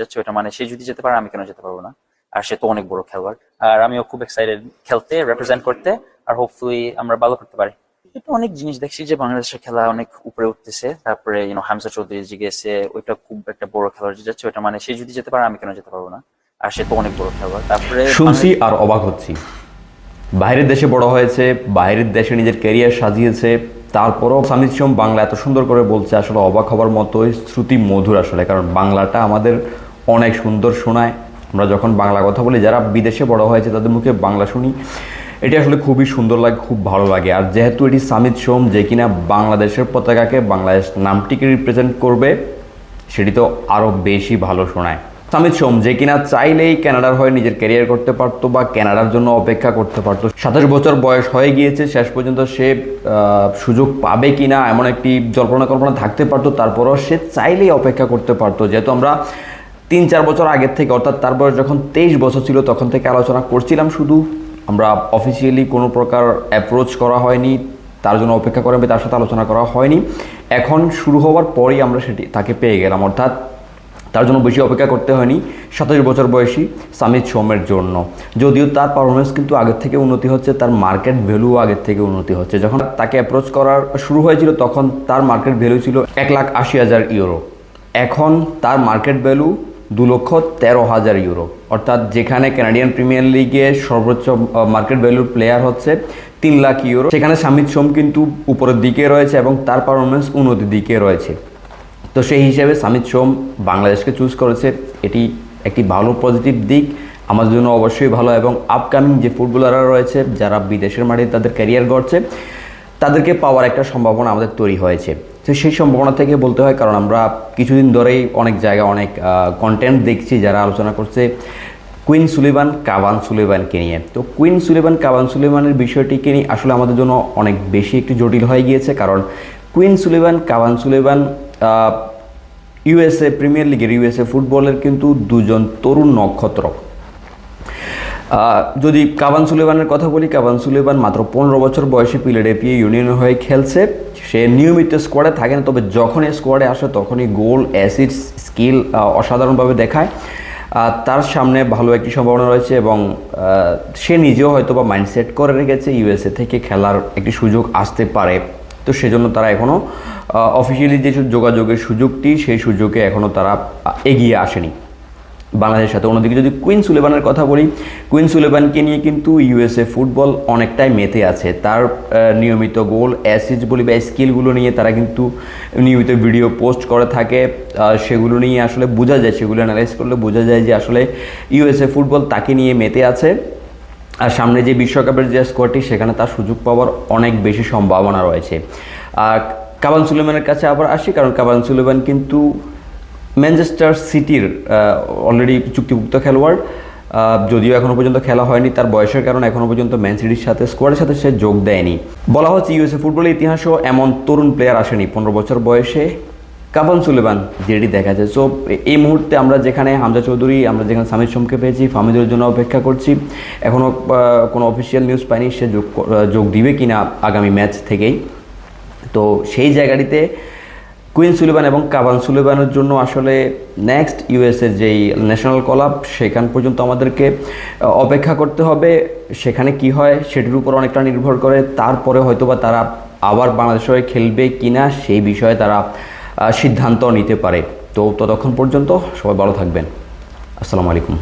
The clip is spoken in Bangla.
যাচ্ছে ওটা মানে সে যদি যেতে পারে আমি কেন যেতে পারব না? আর সে তো অনেক বড় খেলোয়াড়। আর আমিও খুব এক্সাইটেড খেলতে রিপ্রেজেন্ট করতে আর হোপফুলি আমরা ভালো করতে পারি। এটা অনেক জিনিস দেখছি যে বাংলাদেশের খেলা অনেক উপরে উঠতেছে। তারপরে ইউনো হামজা চৌধুরী যে গেছে ওইটা খুব একটা বড় খেলোয়াড় যে যাচ্ছে ওটা মানে সে যদি যেতে পারে আমি কেন যেতে পারব না? আর সে তো অনেক বড় খেলোয়াড়। তারপরে শুনছি আর অবাক হচ্ছি। বাইরের দেশে বড় হয়েছে বাইরের দেশে নিজের ক্যারিয়ার সাজিয়েছে তারপরও সামিদ সোম বাংলা এত সুন্দর করে বলছে আসলে অবাক হবার মতোই শ্রুতি মধুর আসলে কারণ বাংলাটা আমাদের অনেক সুন্দর শোনায়। আমরা যখন বাংলা কথা বলি, যারা বিদেশে বড় হয়েছে তাদের মুখে বাংলা শুনি। এটি আসলে খুবই সুন্দর লাগে, খুব ভালো লাগে। আর যেহেতু এটি সামিদ সোম, যে কিনা বাংলাদেশের পতাকাকে বাংলাদেশ নামটিকে রিপ্রেজেন্ট করবে, সেটি তো আরও বেশি ভালো শোনায়। সামিদ সোম, যে কিনা চাইলেই কানাডার হয়ে নিজের ক্যারিয়ার করতে পারতো বা কানাডার জন্য অপেক্ষা করতে পারতো। সাতাশ বছর বয়স হয়ে গিয়েছে, শেষ পর্যন্ত সে সুযোগ পাবে কিনা এমন একটি জল্পনা কল্পনা থাকতে পারতো। তারপরও সে চাইলেই অপেক্ষা করতে পারতো। যেহেতু আমরা তিন, চার বছর আগের থেকে, অর্থাৎ তার বয়স যখন তেইশ বছর ছিল, তখন থেকে আলোচনা করছিলাম শুধু। আমরা অফিসিয়ালি কোনো প্রকার অ্যাপ্রোচ করা হয়নি, তার জন্য অপেক্ষা করে তার সাথে আলোচনা করা হয়নি। এখন শুরু হওয়ার পরেই আমরা সেটি, তাকে পেয়ে গেলাম। অর্থাৎ তার জন্য বেশি অপেক্ষা করতে হয়নি সাতাশ বছর বয়সী সামিদ সোমের জন্য। যদিও তার পারফরমেন্স কিন্তু আগের থেকে উন্নতি হচ্ছে, তার মার্কেট ভ্যালু আগের থেকে উন্নতি হচ্ছে। যখন তাকে অ্যাপ্রোচ করার শুরু হয়েছিল, তখন তার মার্কেট ভ্যালু ছিল এক লাখ আশি হাজার ইউরো এখন তার মার্কেট ভ্যালু দু লক্ষ তেরো হাজার ইউরো। অর্থাৎ যেখানে কানাডিয়ান প্রিমিয়ার লিগে সর্বোচ্চ মার্কেট ভ্যালুর প্লেয়ার হচ্ছে তিন লাখ ইউরো। সেখানে সামিদ সোম কিন্তু উপরের দিকে রয়েছে এবং তার পারফরমেন্স উন্নতির দিকে রয়েছে। তো সেই হিসেবে সামিদ সোম বাংলাদেশকে চুজ করেছে। এটি একটি ভালো পজিটিভ দিক। আমার জন্য অবশ্যই ভালো এবং আপকামিং যে ফুটবলাররা রয়েছে, যারা বিদেশের মাটিতে তাদের ক্যারিয়ার গড়ছে তাদেরকে পাওয়ার একটা সম্ভাবনা আমাদের তৈরি হয়েছে। তো সেই সম্ভাবনা থেকে বলতে হয়, কারণ আমরা কিছুদিন ধরেই অনেক জায়গায় অনেক কন্টেন্ট দেখছি যারা আলোচনা করছে কুইন সুলিভান কাবান সুলিভানকে নিয়ে। তো কুইন সুলিভান কাবান সুলিভানের বিষয়টিকে নিয়ে আসলে আমাদের জন্য অনেক বেশি একটু জটিল হয়ে গিয়েছে, কারণ Quinn Sullivan Cavan Sullivan USA Premier লিগের ইউএসএ ফুটবলের কিন্তু দুজন তরুণ নক্ষত্র যদি কাবান সুলেবানের কথা বলি কাবান সুলেবান মাত্র পনেরো বছর বয়সে পিলেডেপিয়ে ইউনিয়ন হয়ে খেলছে। সে নিয়মিত স্কোয়াডে থাকে না, তবে যখনই স্কোয়াডে আসে তখনই গোল অ্যাসিড স্কিল অসাধারণভাবে দেখায়। তার সামনে ভালো একটি সম্ভাবনা রয়েছে এবং সে নিজেও হয়তো বা মাইন্ডসেট করে রেখেছে ইউএসএ থেকে খেলার একটি সুযোগ আসতে পারে। তো সেজন্য তারা এখনও অফিসিয়ালি যে যোগাযোগের সুযোগটি, সেই সুযোগে এখনও তারা এগিয়ে আসেনি। বাংলাদেশের সাথে। অন্যদিকে যদি কুইন সুলেবানের কথা বলি, কুইন সুলেবানকে নিয়ে কিন্তু ইউএসএ ফুটবল অনেকটাই মেতে আছে। তার নিয়মিত গোল অ্যাসিজ বলি বা স্কিলগুলো নিয়ে তারা কিন্তু নিয়মিত ভিডিও পোস্ট করে থাকে। সেগুলো নিয়ে আসলে বোঝা যায়, সেগুলো অ্যানালাইজ করলে বোঝা যায় যে আসলে ইউএসএ ফুটবল তাকে নিয়ে মেতে আছে। আর সামনে যে বিশ্বকাপের যে স্কোয়াডটি সেখানে তার সুযোগ পাওয়ার অনেক বেশি সম্ভাবনা রয়েছে। আর কাবান সুলেমানের কাছে আবার আসি, কারণ কাবান সুলেমান কিন্তু ম্যানচেস্টার সিটির অলরেডি চুক্তিভুক্ত খেলোয়াড়। যদিও এখনও পর্যন্ত খেলা হয়নি, তার বয়সের কারণে এখনও পর্যন্ত ম্যান সিটির সাথে স্কোয়াডের সাথে সে যোগ দেয়নি। বলা হচ্ছে ইউএসএ ফুটবলের ইতিহাসেও এমন তরুণ প্লেয়ার আসেনি। পনেরো বছর বয়সে কাবান সুলেমান যেটি দেখা যায়। সো এই মুহূর্তে আমরা যেখানে হামজা চৌধুরী, আমরা যেখানে সামিদ সোমকে পেয়েছি ফামিদের জন্য অপেক্ষা করছি। এখনও কোনো অফিসিয়াল নিউজ পাইনি সে যোগ যোগ দিবে কিনা আগামী ম্যাচ থেকেই। তো সেই জায়গাটিতে কুইন সুলিবান এবং কাবান সুলিবানের জন্য আসলে নেক্সট ইউএসের যেই ন্যাশনাল কলাপ সেখান পর্যন্ত আমাদেরকে অপেক্ষা করতে হবে। সেখানে কি হয়, সেটির উপর অনেকটা নির্ভর করে। তারপরে হয়তোবা তারা আবার বাংলাদেশ হয়ে খেলবে কিনা, সেই বিষয়ে তারা সিদ্ধান্ত নিতে পারে। তো ততক্ষণ পর্যন্ত সবাই ভালো থাকবেন। আসসালামু আলাইকুম।